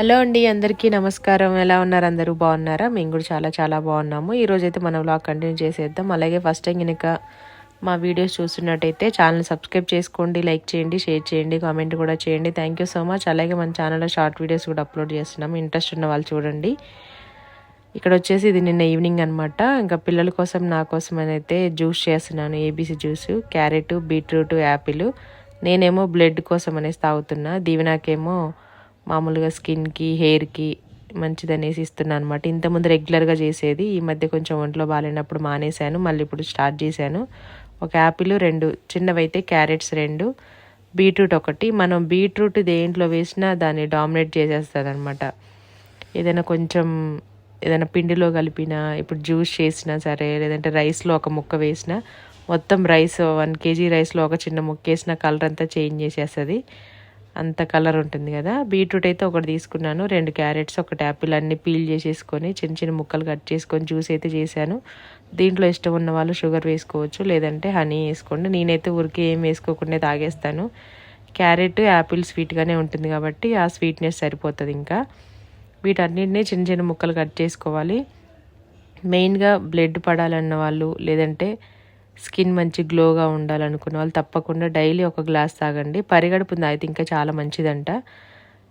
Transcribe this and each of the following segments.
Hello అండి అందరికీ నమస్కారం. ఎలా ఉన్నారు? అందరూ బాగున్నారా? మేము కూడా చాలా చాలా బాగున్నాము. ఈరోజు అయితే మనం వ్లాగ్ కంటిన్యూ చేసేద్దాం. అలాగే ఫస్ట్ టైం కనుక మా వీడియోస్ చూస్తున్నట్టయితే ఛానల్ సబ్స్క్రైబ్ చేసుకోండి లైక్ చేయండి షేర్ చేయండి కామెంట్ కూడా చేయండి. థ్యాంక్ యూ సో మచ్ అలాగే మన ఛానల్లో షార్ట్ వీడియోస్ కూడా అప్లోడ్ చేస్తున్నాము ఇంట్రెస్ట్ ఉన్న వాళ్ళు చూడండి. ఇక్కడ వచ్చేసి ఇది నిన్న ఈవినింగ్ అనమాట ఇంకా పిల్లల కోసం నా కోసం అయితే జ్యూస్ చేస్తున్నాను. ABC juice carrot beetroot apple. నేనేమో బ్లడ్ కోసం అనేసి తాగుతున్నా. దీవెనాకేమో మామూలుగా స్కిన్కి హెయిర్కి మంచిది అనేసి ఇస్తున్నాను అనమాట ఇంతకుముందు రెగ్యులర్గా చేసేది ఈ మధ్య కొంచెం ఒంట్లో బాగాలేనప్పుడు మానేశాను మళ్ళీ ఇప్పుడు స్టార్ట్ చేశాను. ఒక యాపిల్ రెండు చిన్నవైతే క్యారెట్స్ రెండు బీట్రూట్ ఒకటి. మనం బీట్రూట్ దేంట్లో వేసినా దాన్ని డామినేట్ చేసేస్తుంది అనమాట ఏదైనా కొంచెం ఏదైనా పిండిలో కలిపినా ఇప్పుడు జ్యూస్ చేసినా సరే లేదంటే రైస్లో ఒక ముక్క వేసినా మొత్తం రైస్ వన్ కేజీ రైస్లో ఒక చిన్న ముక్క వేసిన కలర్ అంతా చేంజ్ చేసేస్తుంది. అంత కలర్ ఉంటుంది కదా. బీట్రూట్ అయితే ఒకటి తీసుకున్నాను. రెండు క్యారెట్స్ ఒకటి యాపిల్ అన్ని పీల్ చేసేసుకొని చిన్న చిన్న ముక్కలు కట్ చేసుకొని జ్యూస్ అయితే చేశాను. దీంట్లో ఇష్టం ఉన్న వాళ్ళు షుగర్ వేసుకోవచ్చు లేదంటే హనీ వేసుకోండి. నేనైతే ఊరికి ఏం వేసుకోకుండా తాగేస్తాను. క్యారెట్ యాపిల్ స్వీట్గానే ఉంటుంది కాబట్టి ఆ స్వీట్నెస్ సరిపోతుంది ఇంకా. వీటన్నిటిని చిన్న చిన్న ముక్కలు కట్ చేసుకోవాలి. మెయిన్గా బ్లడ్ పడాలన్న వాళ్ళు లేదంటే స్కిన్ మంచి గ్లోగా ఉండాలనుకున్న వాళ్ళు తప్పకుండా డైలీ ఒక గ్లాస్ తాగండి. పరిగడుపుంది అయితే ఇంకా చాలా మంచిదంట.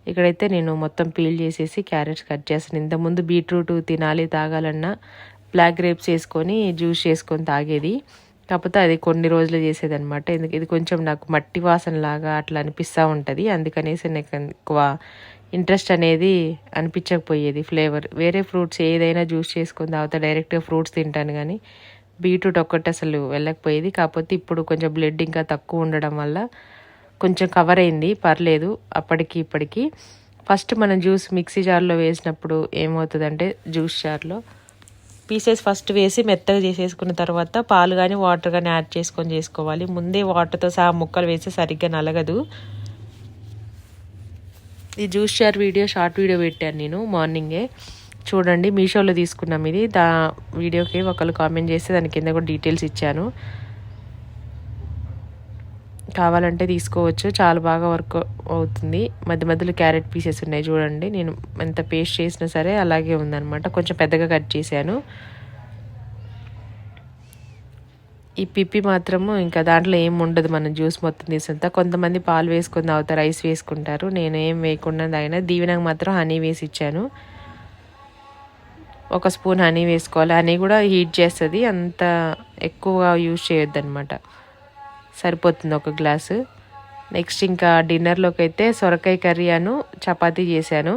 ఇక్కడైతే నేను మొత్తం పీల్ చేసేసి క్యారెట్స్ కట్ చేస్తాను. ఇంతకుముందు బీట్రూట్ తినాలి తాగాలన్నా బ్లాక్ గ్రేప్స్ వేసుకొని జ్యూస్ చేసుకొని తాగేది. కాకపోతే అది కొన్ని రోజులు చేసేది అనమాట ఎందుకు ఇది కొంచెం నాకు మట్టి వాసన లాగా అట్లా అనిపిస్తూ ఉంటుంది. అందుకనేసి నాకు ఎక్కువ ఇంట్రెస్ట్ అనేది అనిపించకపోయేది. ఫ్లేవర్ వేరే ఫ్రూట్స్ ఏదైనా జ్యూస్ చేసుకొని తాగుతా డైరెక్ట్గా ఫ్రూట్స్ తింటాను కానీ బీట్రూట్ ఒక్కటి అసలు వెళ్ళకపోయేది. కాకపోతే ఇప్పుడు కొంచెం బ్లడ్ ఇంకా తక్కువ ఉండడం వల్ల కొంచెం కవర్ అయింది. పర్లేదు అప్పటికి ఇప్పటికి. ఫస్ట్ మనం జ్యూస్ మిక్సీ జార్లో వేసినప్పుడు ఏమవుతుందంటే జ్యూస్ జార్లో పీసెస్ ఫస్ట్ వేసి మెత్తగా చేసేసుకున్న తర్వాత పాలు కానీ వాటర్ కానీ యాడ్ చేసుకొని చేసుకోవాలి. ముందే వాటర్తో సహా ముక్కలు వేస్తే సరిగ్గా నలగదు. ఈ juice jar video short video పెట్టాను నేను మార్నింగే చూడండి మీషోలో తీసుకున్నాం ఇది. దా వీడియోకి ఒకళ్ళు కామెంట్ చేస్తే దాని కింద కూడా డీటెయిల్స్ ఇచ్చాను. కావాలంటే తీసుకోవచ్చు. చాలా బాగా వర్క్ అవుతుంది. మధ్య మధ్యలో క్యారెట్ పీసెస్ ఉన్నాయి చూడండి. నేను ఎంత పేస్ట్ చేసినా సరే అలాగే ఉందనమాట కొంచెం పెద్దగా కట్ చేశాను. ఈ పిప్పి మాత్రము ఇంకా దాంట్లో ఏం ఉండదు. మనం జ్యూస్ మొత్తం తీసినంత కొంతమంది పాలు వేసుకుని తాగుతారు రైస్ వేసుకుంటారు. నేను ఏం వేయకుండా తాగినా దీవెనకు మాత్రం హనీ వేసి ఇచ్చాను. ఒక స్పూన్ హనీ వేసుకోవాలి. హనీ కూడా హీట్ చేస్తుంది. అంత ఎక్కువగా యూజ్ చేయొద్దు అనమాట సరిపోతుంది ఒక గ్లాసు. నెక్స్ట్ ఇంకా డిన్నర్లోకి అయితే సొరకాయ కర్రీ అను చపాతీ చేశాను.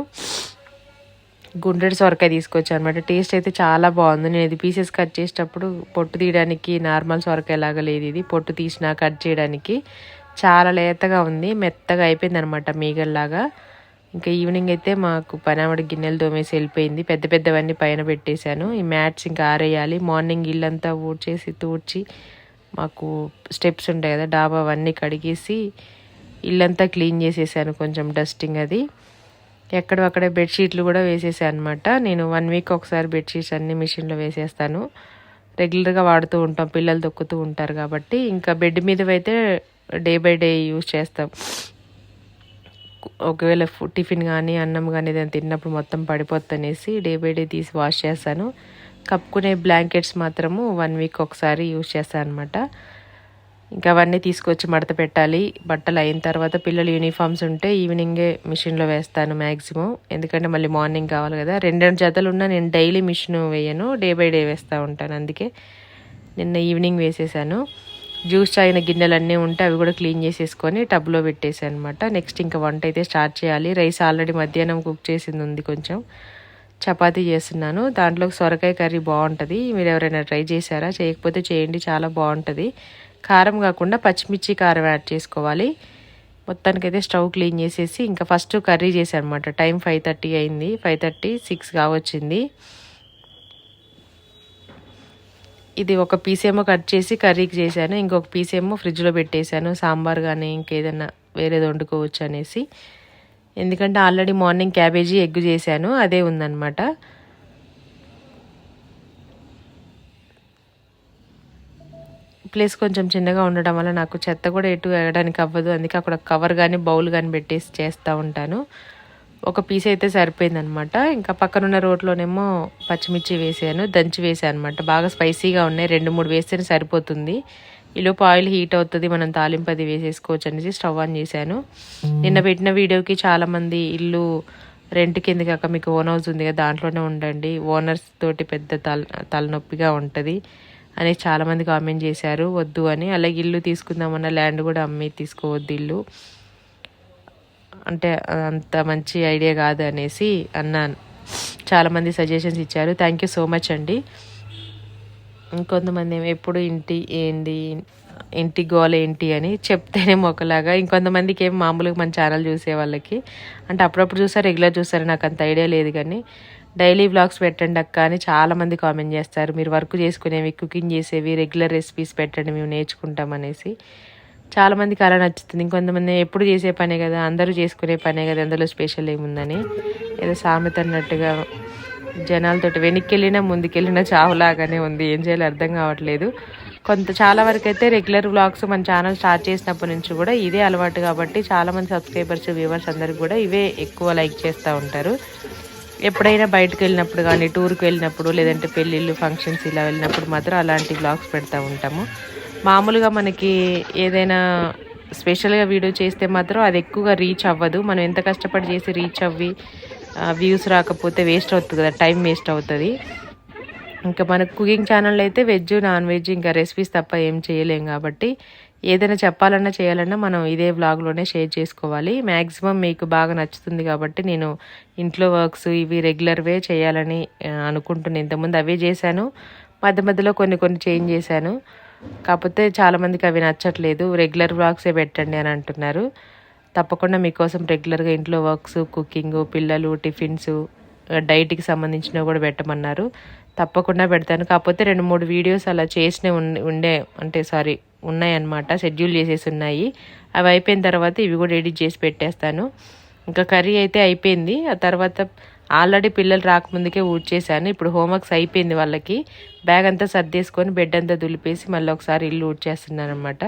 గుండ్రెడి సొరకాయ తీసుకొచ్చాను అనమాట టేస్ట్ అయితే చాలా బాగుంది. నేను ఇది పీసెస్ కట్ చేసేటప్పుడు పొట్టు తీయడానికి నార్మల్ సొరకాయ లాగా లేదు ఇది. పొట్టు తీసిన కట్ చేయడానికి చాలా లేతగా ఉంది. మెత్తగా అయిపోయింది అనమాట మీగల్లాగా. ఇంకా ఈవినింగ్ అయితే మాకు పనామడి గిన్నెలు తోమేసి వెళ్ళిపోయింది. పెద్ద పెద్దవన్నీ పైన పెట్టేశాను. ఈ మ్యాట్స్ ఇంకా ఆరేయాలి. మార్నింగ్ ఇల్లంతా ఊడ్చేసి తూడ్చి మాకు స్టెప్స్ ఉంటాయి కదా డాబా అవన్నీ కడిగేసి ఇల్లంతా క్లీన్ చేసేసాను కొంచెం డస్టింగ్ అది. ఎక్కడక్కడే బెడ్షీట్లు కూడా వేసేసాను అనమాట నేను వన్ వీక్ ఒకసారి బెడ్షీట్స్ అన్ని మిషన్లో వేసేస్తాను. రెగ్యులర్గా వాడుతూ ఉంటాం పిల్లలు తొక్కుతూ ఉంటారు కాబట్టి. ఇంకా బెడ్ మీదవైతే డే బై డే యూస్ చేస్తాం. ఒకవేళ టిఫిన్ కానీ అన్నం కానీ ఏదైనా తిన్నప్పుడు మొత్తం పడిపోద్దనేసి డే బై డే తీసి వాష్ చేస్తాను. కప్పుకునే బ్లాంకెట్స్ మాత్రము వన్ వీక్ ఒకసారి యూజ్ చేస్తాను అనమాట ఇంకా అవన్నీ తీసుకొచ్చి మడత పెట్టాలి. బట్టలు అయిన తర్వాత పిల్లలు యూనిఫామ్స్ ఉంటే ఈవినింగే మిషన్లో వేస్తాను మ్యాక్సిమం ఎందుకంటే మళ్ళీ మార్నింగ్ కావాలి కదా. రెండు రెండు జతలు ఉన్నా నేను డైలీ మిషన్ వేయను. డే బై డే వేస్తూ ఉంటాను అందుకే. నిన్న ఈవినింగ్ వేసేసాను. జ్యూస్ చాయిన గిన్నెలన్నీ ఉంటే అవి కూడా క్లీన్ చేసేసుకొని టబ్లో పెట్టేసాను అనమాట నెక్స్ట్ ఇంకా వంట అయితే స్టార్ట్ చేయాలి. రైస్ ఆల్రెడీ మధ్యాహ్నం కుక్ చేసింది ఉంది కొంచెం. చపాతీ చేస్తున్నాను. దాంట్లో సొరకాయ కర్రీ బాగుంటుంది. మీరు ఎవరైనా ట్రై చేశారా? చేయకపోతే చేయండి. చాలా బాగుంటుంది. కారం కాకుండా పచ్చిమిర్చి కారం యాడ్ చేసుకోవాలి. మొత్తానికైతే స్టవ్ క్లీన్ చేసేసి ఇంకా ఫస్ట్ కర్రీ చేశాను అనమాట టైం ఫైవ్ థర్టీ అయింది. ఫైవ్ థర్టీ సిక్స్ కావచ్చింది. ఇది ఒక పీస్ ఏమో కట్ చేసి కర్రీకి చేశాను ఇంకొక పీస్ ఏమో ఫ్రిడ్జ్లో పెట్టేశాను సాంబార్ కానీ ఇంకేదన్నా వేరేది వండుకోవచ్చు అనేసి. ఎందుకంటే ఆల్రెడీ మార్నింగ్ క్యాబేజీ ఎగ్ చేశాను అదే ఉందన్నమాట. ప్లేస్ కొంచెం చిన్నగా ఉండడం వల్ల నాకు చెత్త కూడా ఎటు వేయడానికి అవ్వదు అందుకే అక్కడ కవర్ కానీ బౌల్ కానీ పెట్టేసి చేస్తూ ఉంటాను. ఒక పీస్ అయితే సరిపోయిందనమాట. ఇంకా పక్కనున్న రోడ్లోనేమో పచ్చిమిర్చి వేసాను దంచి వేసాను అనమాట బాగా స్పైసీగా ఉన్నాయి రెండు మూడు వేస్తేనే సరిపోతుంది. ఈలోపు ఆయిల్ హీట్ అవుతుంది మనం తాలింపు అది వేసేసుకోవచ్చు అనేసి స్టవ్ ఆన్ చేశాను. నిన్న పెట్టిన వీడియోకి చాలామంది ఇల్లు రెంట్ కింద కాక మీకు ఓన్ హౌస్ ఉంది కదా దాంట్లోనే ఉండండి. ఓనర్స్ తోటి పెద్ద తల తలనొప్పిగా ఉంటుంది అని చాలామంది కామెంట్ చేశారు. వద్దు అని. అలాగే ఇల్లు తీసుకుందామన్న ల్యాండ్ కూడా అమ్మి తీసుకోవద్దు ఇల్లు. అంటే అంత మంచి ఐడియా కాదు అనేసి అన్నాను. చాలామంది సజెషన్స్ ఇచ్చారు. థ్యాంక్ యూ సో మచ్ అండి. ఇంకొంతమంది ఏమో ఎప్పుడు ఇంటి ఏంటి ఇంటి గోల్ ఏంటి అని చెప్తేనే ఒకలాగా ఇంకొంతమందికి ఏం మామూలుగా మన ఛానల్ చూసే వాళ్ళకి. అంటే అప్పుడప్పుడు చూసారు రెగ్యులర్ చూసారు నాకు అంత ఐడియా లేదు కానీ డైలీ వ్లాగ్స్ పెట్టండి అక్క అని చాలామంది కామెంట్ చేస్తారు. మీరు వర్క్ చేసుకునేవి కుకింగ్ చేసేవి రెగ్యులర్ రెసిపీస్ పెట్టండి మేము నేర్చుకుంటాం అనేసి. చాలామందికి అలా నచ్చుతుంది. ఇంకొంతమంది ఎప్పుడు చేసే పనే కదా అందరూ చేసుకునే పనే కదా అందులో స్పెషల్ ఏముందని. ఏదో సామెత అన్నట్టుగా జనాలతోటి వెనక్కి వెళ్ళినా ముందుకెళ్ళినా చావులాగానే ఉంది. ఏం చేయాలో అర్థం కావట్లేదు. కొంత చాలా వరకు అయితే రెగ్యులర్ వ్లాగ్స్ మన ఛానల్ స్టార్ట్ చేసినప్పటి నుంచి కూడా ఇదే అలవాటు కాబట్టి చాలామంది సబ్స్క్రైబర్స్ వ్యూవర్స్ అందరికి కూడా ఇవే ఎక్కువ లైక్ చేస్తూ ఉంటారు. ఎప్పుడైనా బయటకు వెళ్ళినప్పుడు కానీ టూర్కి వెళ్ళినప్పుడు లేదంటే పెళ్ళిళ్ళు ఫంక్షన్స్ ఇలా వెళ్ళినప్పుడు మాత్రం అలాంటి వ్లాగ్స్ పెడతా ఉంటాము. మామూలుగా మనకి ఏదైనా స్పెషల్గా వీడియో చేస్తే మాత్రం అది ఎక్కువగా రీచ్ అవ్వదు. మనం ఎంత కష్టపడి చేసి రీచ్ అవ్వి వ్యూస్ రాకపోతే వేస్ట్ అవుతుంది కదా టైం వేస్ట్ అవుతుంది. ఇంకా మన కుకింగ్ ఛానల్ అయితే వెజ్ నాన్ వెజ్ ఇంకా రెసిపీస్ తప్ప ఏం చేయలేం కాబట్టి ఏదైనా చెప్పాలన్నా చేయాలన్నా మనం ఇదే వ్లాగ్లోనే షేర్ చేసుకోవాలి. మ్యాక్సిమం మీకు బాగా నచ్చుతుంది కాబట్టి నేను ఇంట్లో వర్క్స్ ఇవి రెగ్యులర్వే చేయాలని అనుకుంటున్నాను ఇంతకుముందు అవే చేశాను. మధ్య మధ్యలో కొన్ని కొన్ని చేంజ్ చేశాను. కాకపోతే చాలామందికి అవి నచ్చట్లేదు. రెగ్యులర్ వ్లాగ్సే పెట్టండి అని అంటున్నారు. తప్పకుండా మీకోసం రెగ్యులర్గా ఇంట్లో వర్క్స్ కుకింగ్ పిల్లలు టిఫిన్స్ డైట్కి సంబంధించినవి కూడా పెట్టమన్నారు. తప్పకుండా పెడతాను. కాకపోతే రెండు మూడు వీడియోస్ అలా చేసిన ఉండే అంటే సారీ ఉన్నాయన్నమాట. షెడ్యూల్ చేసేసి ఉన్నాయి. అవి అయిపోయిన తర్వాత ఇవి కూడా ఎడిట్ చేసి పెట్టేస్తాను. ఇంకా కర్రీ అయితే అయిపోయింది. ఆ తర్వాత ఆల్రెడీ పిల్లలు రాకముందుకే ఊడ్చేశాను. ఇప్పుడు హోంవర్క్స్ అయిపోయింది వాళ్ళకి. బ్యాగ్ అంతా సర్దేసుకొని బెడ్ అంతా దులిపేసి మళ్ళీ ఒకసారి ఇల్లు ఊడ్చేస్తున్నాను అనమాట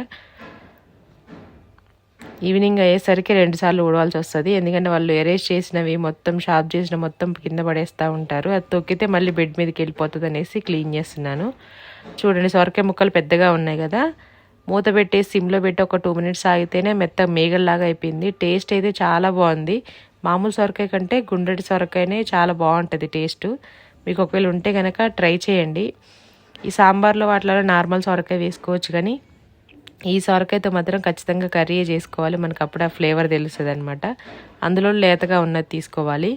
ఈవినింగ్ అయ్యేసరికి రెండుసార్లు ఊడవాల్సి వస్తుంది. ఎందుకంటే వాళ్ళు ఎరేజ్ చేసినవి మొత్తం షార్ప్ చేసిన మొత్తం కింద పడేస్తూ ఉంటారు. అది తొక్కితే మళ్ళీ బెడ్ మీదకి వెళ్ళిపోతుంది అనేసి క్లీన్ చేస్తున్నాను. చూడండి సొరకాయ ముక్కలు పెద్దగా ఉన్నాయి కదా. మూత పెట్టేసి సిమ్లో పెట్టి ఒక టూ మినిట్స్ ఆగితేనే మెత్త మేగల్లాగా అయిపోయింది. టేస్ట్ అయితే చాలా బాగుంది. మామూలు సొరకాయ కంటే గుండ్రటి సొరకాయనే చాలా బాగుంటుంది టేస్ట్. మీకు ఒకవేళ ఉంటే కనుక ట్రై చేయండి. ఈ సాంబార్లో వాటిలో నార్మల్ సొరకాయ వేసుకోవచ్చు కానీ ఈ సొరకాయతో మాత్రం ఖచ్చితంగా కర్రీ చేసుకోవాలి. మనకు అప్పుడు ఆ ఫ్లేవర్ తెలుస్తుంది అనమాట అందులో లేతగా ఉన్నది తీసుకోవాలి.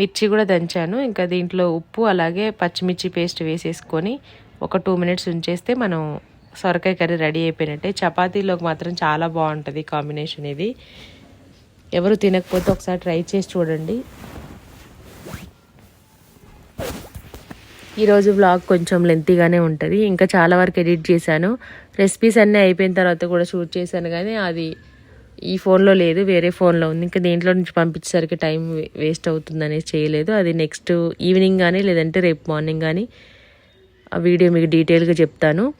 మిర్చి కూడా దంచాను. ఇంకా దీంట్లో ఉప్పు అలాగే పచ్చిమిర్చి పేస్ట్ వేసేసుకొని ఒక టూ మినిట్స్ ఉంచేస్తే మనం సొరకాయ కర్రీ రెడీ అయిపోయినట్టే. చపాతీలోకి మాత్రం చాలా బాగుంటుంది కాంబినేషన్ ఇది. ఎవరు తినకపోతే ఒకసారి ట్రై చేసి చూడండి. ఈరోజు వ్లాగ్ కొంచెం లెంతీగానే ఉంటుంది. ఇంకా చాలా వరకు ఎడిట్ చేశాను. రెసిపీస్ అన్నీ అయిపోయిన తర్వాత కూడా షూట్ చేశాను కానీ అది ఈ ఫోన్లో లేదు వేరే ఫోన్లో ఉంది. ఇంకా దీంట్లో నుంచి పంపించేసరికి టైం వేస్ట్ అవుతుంది చేయలేదు. అది నెక్స్ట్ ఈవినింగ్ కానీ లేదంటే రేపు మార్నింగ్ కానీ ఆ వీడియో మీకు డీటెయిల్గా చెప్తాను.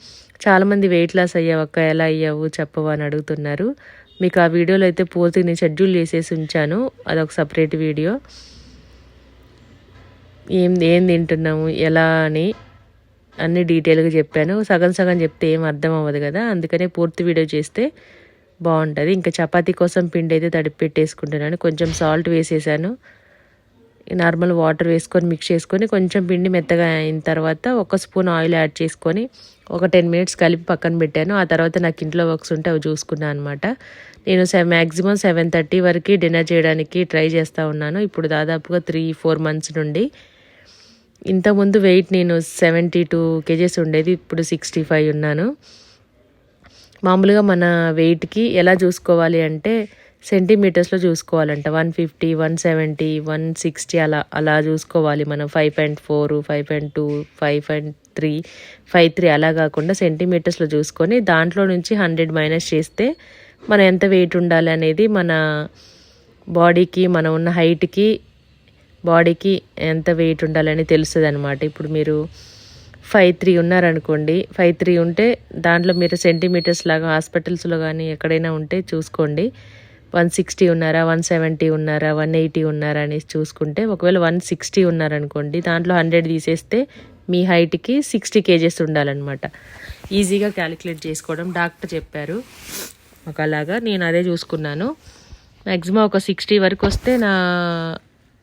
చాలామంది వెయిట్ లాస్ అయ్యావు అక్క ఎలా అయ్యావు చెప్పవు అని అడుగుతున్నారు. మీకు ఆ వీడియోలో అయితే పూర్తి నేను షెడ్యూల్ చేసేసి ఉంచాను. అదొక సపరేట్ వీడియో ఏం ఏం తింటున్నాము ఎలా అని అన్ని డీటెయిల్గా చెప్పాను. సగం సగం చెప్తే ఏం అర్థం అవ్వదు కదా. అందుకనే పూర్తి వీడియో చేస్తే బాగుంటుంది. ఇంకా చపాతీ కోసం పిండి అయితే తడిపి పెట్టేసుకుంటున్నాను. కొంచెం సాల్ట్ వేసేసాను. నార్మల్ వాటర్ వేసుకొని మిక్స్ చేసుకొని కొంచెం పిండి మెత్తగా అయిన తర్వాత ఒక స్పూన్ ఆయిల్ యాడ్ చేసుకొని ఒక టెన్ మినిట్స్ కలిపి పక్కన పెట్టాను. ఆ తర్వాత నాకు ఇంట్లో వర్క్స్ ఉంటే అవి చూసుకున్నాను అనమాట నేను సె మ్యాక్సిమం సెవెన్ థర్టీ వరకు డిన్నర్ చేయడానికి ట్రై చేస్తూ ఉన్నాను. ఇప్పుడు దాదాపుగా త్రీ ఫోర్ మంత్స్ నుండి. ఇంతకుముందు వెయిట్ నేను సెవెంటీ టూ కేజెస్ ఉండేది ఇప్పుడు సిక్స్టీ ఫైవ్ ఉన్నాను. మామూలుగా మన వెయిట్కి ఎలా చూసుకోవాలి అంటే సెంటీమీటర్స్లో చూసుకోవాలంట. One fifty one seventy one sixty అలా అలా చూసుకోవాలి మనం. Five point four five point two five point three five three అలా కాకుండా సెంటీమీటర్స్లో చూసుకొని దాంట్లో నుంచి హండ్రెడ్ మైనస్ చేస్తే మనం ఎంత వెయిట్ ఉండాలి అనేది మన బాడీకి మనం ఉన్న హైట్కి బాడీకి ఎంత వెయిట్ ఉండాలని తెలుస్తుంది అనమాట ఇప్పుడు మీరు ఫైవ్ త్రీ ఉన్నారనుకోండి ఫైవ్ త్రీ ఉంటే దాంట్లో మీరు సెంటీమీటర్స్ లాగా హాస్పిటల్స్లో కానీ ఎక్కడైనా ఉంటే చూసుకోండి. వన్ సిక్స్టీ ఉన్నారా వన్ సెవెంటీ ఉన్నారా వన్ ఎయిటీ ఉన్నారా అనేసి చూసుకుంటే ఒకవేళ వన్ సిక్స్టీ ఉన్నారనుకోండి దాంట్లో హండ్రెడ్ తీసేస్తే మీ హైట్కి సిక్స్టీ కేజెస్ ఉండాలన్నమాట. ఈజీగా క్యాలిక్యులేట్ చేసుకోవడం. డాక్టర్ చెప్పారు. ఒక అలాగా నేను అదే చూసుకున్నాను. మ్యాక్సిమం ఒక సిక్స్టీ వరకు వస్తే నా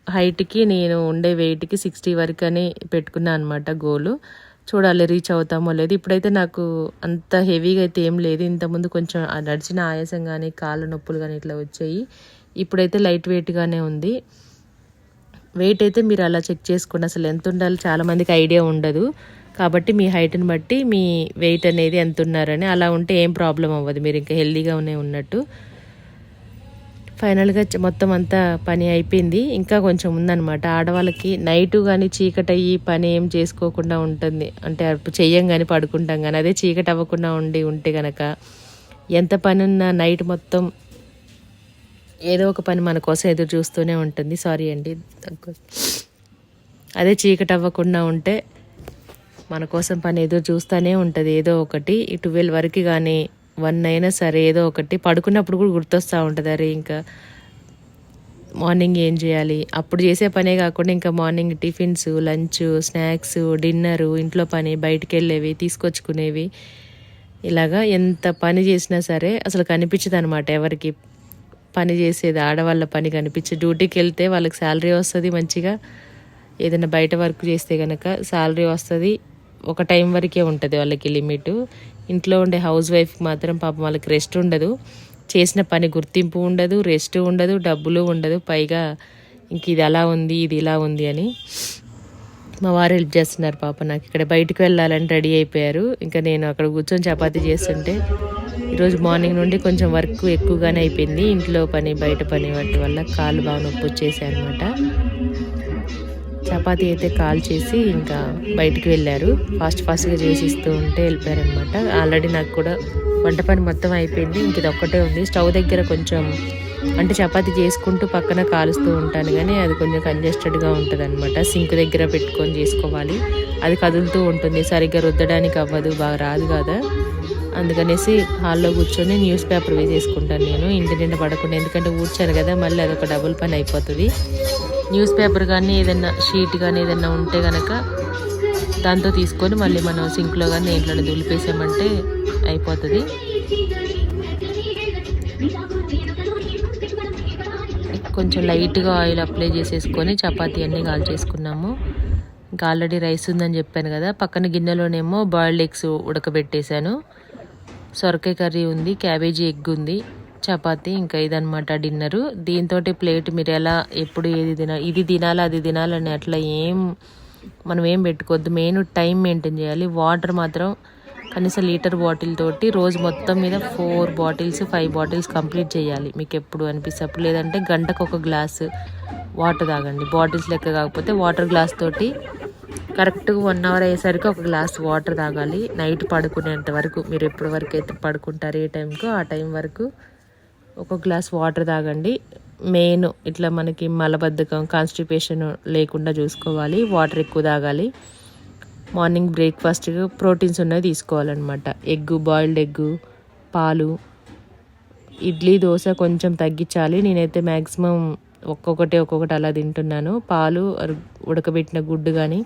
హైట్కి నేను ఉండే వెయిట్కి సిక్స్టీ వరకు అని పెట్టుకున్నాను అనమాట గోలు చూడాలి రీచ్ అవుతామో లేదు. ఇప్పుడైతే నాకు అంత హెవీగా అయితే ఏం లేదు. ఇంతకుముందు కొంచెం నడిచిన ఆయాసం కానీ కాళ్ళ నొప్పులు కానీ ఇట్లా వచ్చాయి. ఇప్పుడైతే లైట్ వెయిట్గానే ఉంది. వెయిట్ అయితే మీరు అలా చెక్ చేసుకోండి. అసలు ఎంత ఉండాలి చాలామందికి ఐడియా ఉండదు. కాబట్టి మీ హైట్ని బట్టి మీ వెయిట్ అనేది ఎంత ఉన్నారని అలా ఉంటే ఏం ప్రాబ్లం అవ్వదు. మీరు ఇంకా హెల్దీగానే ఉన్నట్టు. ఫైనల్గా మొత్తం అంతా పని అయిపోయింది. ఇంకా కొంచెం ఉందన్నమాట. ఆడవాళ్ళకి నైట్ కానీ చీకటి అయ్యి పని ఏం చేసుకోకుండా ఉంటుంది. అంటే అప్పుడు చెయ్యం కానీ పడుకుంటాం కానీ అదే చీకటి అవ్వకుండా ఉండి ఉంటే గనక ఎంత పని ఉన్నా నైట్ మొత్తం ఏదో ఒక పని మన కోసం ఎదురు చూస్తూనే ఉంటుంది. సారీ అండి. అదే చీకటి అవ్వకుండా ఉంటే మన కోసం పని ఎదురు చూస్తూనే ఉంటుంది. ఏదో ఒకటి ట్వెల్వ్ వరకు కానీ వన్ అయినా సరే ఏదో ఒకటి పడుకున్నప్పుడు కూడా గుర్తొస్తూ ఉంటుంది. అరే ఇంకా మార్నింగ్ ఏం చేయాలి? అప్పుడు చేసే పనే కాకుండా ఇంకా morning tiffins lunch snacks dinner ఇంట్లో పని బయటికి వెళ్ళేవి తీసుకొచ్చుకునేవి. ఇలాగా ఎంత పని చేసినా సరే అసలు కనిపించదు అనమాట ఎవరికి. పని చేసేది ఆడవాళ్ళ పని కనిపించి డ్యూటీకి వెళ్తే వాళ్ళకి శాలరీ వస్తుంది మంచిగా. ఏదైనా బయట వర్క్ చేస్తే కనుక శాలరీ వస్తుంది. ఒక టైం వరకే ఉంటుంది వాళ్ళకి లిమిట్. ఇంట్లో ఉండే హౌస్ వైఫ్ మాత్రం పాపం వాళ్ళకి రెస్ట్ ఉండదు. చేసిన పని గుర్తింపు ఉండదు రెస్ట్ ఉండదు డబ్బులు ఉండదు. పైగా ఇంక ఇది అలా ఉంది ఇది ఇలా ఉంది అని మా వారు హెల్ప్ చేస్తున్నారు పాప నాకు. ఇక్కడ బయటకు వెళ్ళాలని రెడీ అయిపోయారు. ఇంకా నేను అక్కడ కూర్చొని చపాతీ చేస్తుంటే ఈరోజు మార్నింగ్ నుండి కొంచెం వర్క్ ఎక్కువగానే అయిపోయింది. ఇంట్లో పని బయట పని వాటి వల్ల కాళ్ళు బాగా నొప్పి వచ్చేసాయి అనమాట చపాతీ అయితే కాల్ చేసి ఇంకా బయటికి వెళ్ళారు. ఫాస్ట్ ఫాస్ట్గా చేసిస్తూ ఉంటే వెళ్ళిపోయారనమాట ఆల్రెడీ నాకు కూడా వంట పని మొత్తం అయిపోయింది. ఇంక ఇది ఒక్కటే ఉంది. స్టవ్ దగ్గర కొంచెం అంటే చపాతీ చేసుకుంటూ పక్కన కాలుస్తూ ఉంటాను కానీ అది కొంచెం కంజెస్టెడ్గా ఉంటుంది అనమాట సింక్ దగ్గర పెట్టుకొని చేసుకోవాలి. అది కదులుతూ ఉంటుంది. సరిగ్గా రుద్దడానికి అవ్వదు. బాగా రాదు కదా. అందుకనేసి హాల్లో కూర్చొని న్యూస్ పేపర్ వేసేసుకుంటాను నేను. ఇంటి నిండా పడకుండా ఎందుకంటే ఊడ్చాను కదా మళ్ళీ అదొక డబుల్ పని అయిపోతుంది. న్యూస్ పేపర్ కానీ ఏదైనా షీట్ కానీ ఏదైనా ఉంటే కనుక దాంతో తీసుకొని మళ్ళీ మనం సింక్లో కానీ దేంట్లో దులిపేసామంటే అయిపోతుంది. కొంచెం లైట్గా ఆయిల్ అప్లై చేసేసుకొని చపాతీ అన్నీ కాల్ చేసుకున్నాము. ఇంకా ఆల్రెడీ రైస్ ఉందని చెప్పాను కదా పక్కన గిన్నెలోనేమో బాయిల్డ్ ఎగ్స్ ఉడకబెట్టేశాను. సొరకాయ కర్రీ ఉంది క్యాబేజీ ఎగ్ ఉంది. చపాతీ ఇంకా ఇదనమాట డిన్నరు. దీంతో ప్లేట్ మీరు ఎలా ఎప్పుడు ఏది తిన ఇది తినాలి అది తినాలని అట్లా ఏం మనం ఏం పెట్టుకోవద్దు. మెయిన్ టైం మెయింటైన్ చేయాలి. వాటర్ మాత్రం కనీసం లీటర్ బాటిల్ తోటి రోజు మొత్తం మీద four bottles five bottles complete చేయాలి. మీకు ఎప్పుడు అనిపిస్తే అప్పుడు. లేదంటే గంటకు ఒక గ్లాస్ వాటర్ తాగండి. బాటిల్స్ లెక్క కాకపోతే వాటర్ గ్లాస్ తోటి కరెక్ట్గా వన్ అవర్ అయ్యేసరికి ఒక గ్లాస్ వాటర్ తాగాలి. నైట్ పడుకునేంత వరకు మీరు ఎప్పటి వరకు అయితే పడుకుంటారు ఏ టైంకు ఆ టైం వరకు ఒక గ్లాస్ వాటర్ తాగండి. మెయిన్ ఇట్లా మనకి మలబద్ధకం కాన్స్టిపేషన్ లేకుండా చూసుకోవాలి. వాటర్ ఎక్కువ తాగాలి. మార్నింగ్ బ్రేక్ఫాస్ట్ ప్రోటీన్స్ ఉన్నవి తీసుకోవాలన్నమాట. ఎగ్గు బాయిల్డ్ ఎగ్గు పాలు ఇడ్లీ దోశ కొంచెం తగ్గించాలి. నేనైతే మ్యాక్సిమం ఒక్కొక్కటి ఒక్కొక్కటి అలా తింటున్నాను. పాలు ఉడకబెట్టిన గుడ్డు కానీ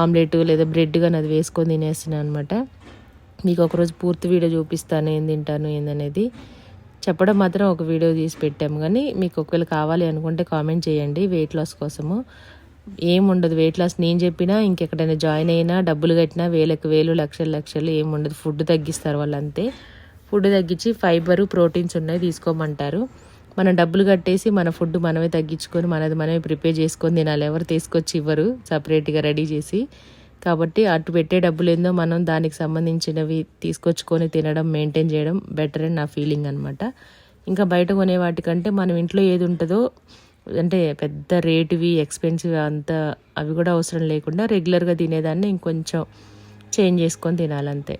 ఆమ్లెట్ లేదా బ్రెడ్ కానీ అది వేసుకొని తినేస్తున్నాను అనమాట మీకు ఒకరోజు పూర్తి వీడియో చూపిస్తాను ఏం తింటాను ఏందనేది. చెప్పడం మాత్రం ఒక వీడియో తీసి పెట్టాము. కానీ మీకు ఒకవేళ కావాలి అనుకుంటే కామెంట్ చేయండి వెయిట్ లాస్ కోసము. ఏముండదు వెయిట్ లాస్ నేను చెప్పినా ఇంకెక్కడైనా జాయిన్ అయినా డబ్బులు కట్టినా వేలకు వేలు లక్షలు లక్షలు ఏముండదు. ఫుడ్ తగ్గిస్తారు వాళ్ళు అంతే ఫుడ్ తగ్గించి ఫైబరు ప్రోటీన్స్ ఉన్నాయి తీసుకోమంటారు. మనం డబ్బులు కట్టేసి మన ఫుడ్ మనమే తగ్గించుకొని మనది మనమే ప్రిపేర్ చేసుకొని తినాలి. ఎవరు తీసుకొచ్చి ఇవ్వరు సపరేట్గా రెడీ చేసి. కాబట్టి అటు పెట్టే డబ్బులు ఏందో మనం దానికి సంబంధించినవి తీసుకొచ్చుకొని తినడం మెయింటైన్ చేయడం బెటర్ అని నా ఫీలింగ్ అనమాట ఇంకా బయట కొనే వాటికంటే మనం ఇంట్లో ఏది ఉంటుందో అంటే పెద్ద రేటువి ఎక్స్పెన్సివ్ అంత అవి కూడా అవసరం లేకుండా రెగ్యులర్గా తినేదాన్ని ఇంకొంచెం చేంజ్ చేసుకొని తినాలంతే.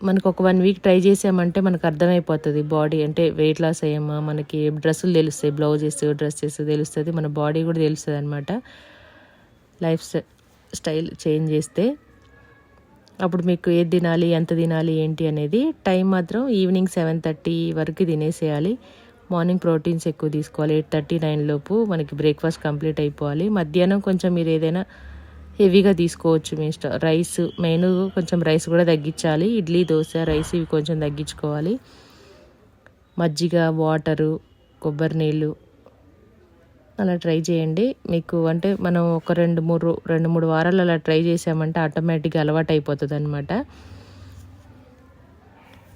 మనకు ఒక వన్ వీక్ ట్రై చేసామంటే మనకు అర్థమైపోతుంది బాడీ అంటే వెయిట్ లాస్ అయ్యామా మనకి డ్రెస్సులు తెలుస్తాయి బ్లౌజెస్ డ్రెస్సెస్ తెలుస్తుంది మన బాడీ కూడా తెలుస్తుంది అనమాట లైఫ్ స్టైల్ చేంజ్ చేస్తే అప్పుడు మీకు ఏది తినాలి ఎంత తినాలి ఏంటి అనేది టైం మాత్రం ఈవినింగ్ సెవెన్ థర్టీ వరకు తినేసేయాలి. మార్నింగ్ ప్రోటీన్స్ ఎక్కువ తీసుకోవాలి. ఎయిట్ థర్టీ నైన్ లోపు మనకి బ్రేక్ఫాస్ట్ కంప్లీట్ అయిపోవాలి. మధ్యాహ్నం కొంచెం మీరు ఏదైనా హెవీగా తీసుకోవచ్చు మీ ఇష్టం. రైస్ మెయిన్ కొంచెం రైస్ కూడా తగ్గించాలి. ఇడ్లీ దోశ రైస్ ఇవి కొంచెం తగ్గించుకోవాలి. మజ్జిగ వాటరు కొబ్బరి నీళ్ళు అలా ట్రై చేయండి. మీకు అంటే మనం ఒక రెండు మూడు రెండు మూడు వారాలు అలా ట్రై చేసామంటే ఆటోమేటిక్గా అలవాటు అయిపోతుంది అనమాట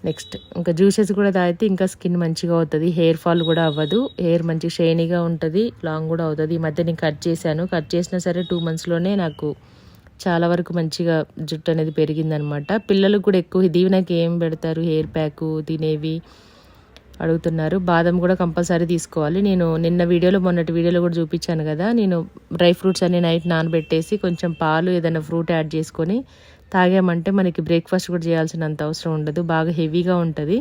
నెక్స్ట్ ఇంకా జ్యూసెస్ కూడా తాగితే ఇంకా స్కిన్ మంచిగా అవుతుంది. హెయిర్ ఫాల్ కూడా అవ్వదు. హెయిర్ మంచి షైనీగా ఉంటుంది. లాంగ్ కూడా అవుతుంది. ఈ మధ్య నేను కట్ చేశాను. కట్ చేసినా సరే టూ మంత్స్లోనే నాకు చాలా వరకు మంచిగా జుట్టు అనేది పెరిగిందనమాట పిల్లలకు కూడా ఎక్కువ దీవెనకి ఏం పెడతారు? హెయిర్ ప్యాక్ తినేవి అడుగుతున్నారు. బాదం కూడా కంపల్సరీ తీసుకోవాలి. నేను నిన్న వీడియోలో మొన్నటి వీడియోలో కూడా చూపించాను కదా. నేను డ్రై ఫ్రూట్స్ అన్ని నైట్ నానబెట్టేసి కొంచెం పాలు ఏదైనా ఫ్రూట్ యాడ్ చేసుకొని తాగామంటే మనకి బ్రేక్ఫాస్ట్ కూడా చేయాల్సినంత అవసరం ఉండదు. బాగా హెవీగా ఉంటుంది.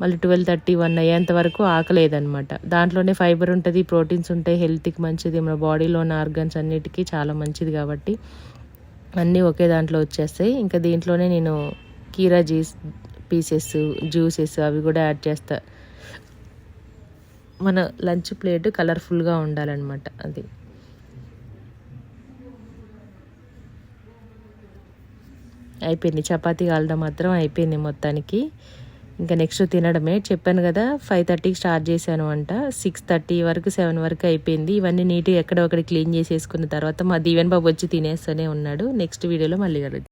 మళ్ళీ ట్వెల్వ్ థర్టీ వన్ అయ్యేంత వరకు ఆకలేదనమాట దాంట్లోనే ఫైబర్ ఉంటుంది ప్రోటీన్స్ ఉంటాయి హెల్త్కి మంచిది. మన బాడీలో ఉన్న ఆర్గన్స్ అన్నిటికీ చాలా మంచిది కాబట్టి అన్నీ ఒకే దాంట్లో వచ్చేస్తాయి. ఇంకా దీంట్లోనే నేను కీరా జీస్ పీసెస్ జ్యూసెస్ అవి కూడా యాడ్ చేస్తా. మన లంచ్ ప్లేట్ కలర్ఫుల్గా ఉండాలన్నమాట అది. అయిపోయింది. చపాతీ కాలడం మాత్రం అయిపోయింది మొత్తానికి. ఇంకా నెక్స్ట్ తినడమే. చెప్పాను కదా ఫైవ్ థర్టీకి స్టార్ట్ చేశాను అంట. సిక్స్ థర్టీ వరకు సెవెన్ వరకు అయిపోయింది. ఇవన్నీ నీట్గా ఎక్కడ ఒకటి క్లీన్ చేసేసుకున్న తర్వాత మా దీవెన్ బాబు వచ్చి తినేస్తూనే ఉన్నాడు. నెక్స్ట్ వీడియోలో మళ్ళీ కలుద్దాం.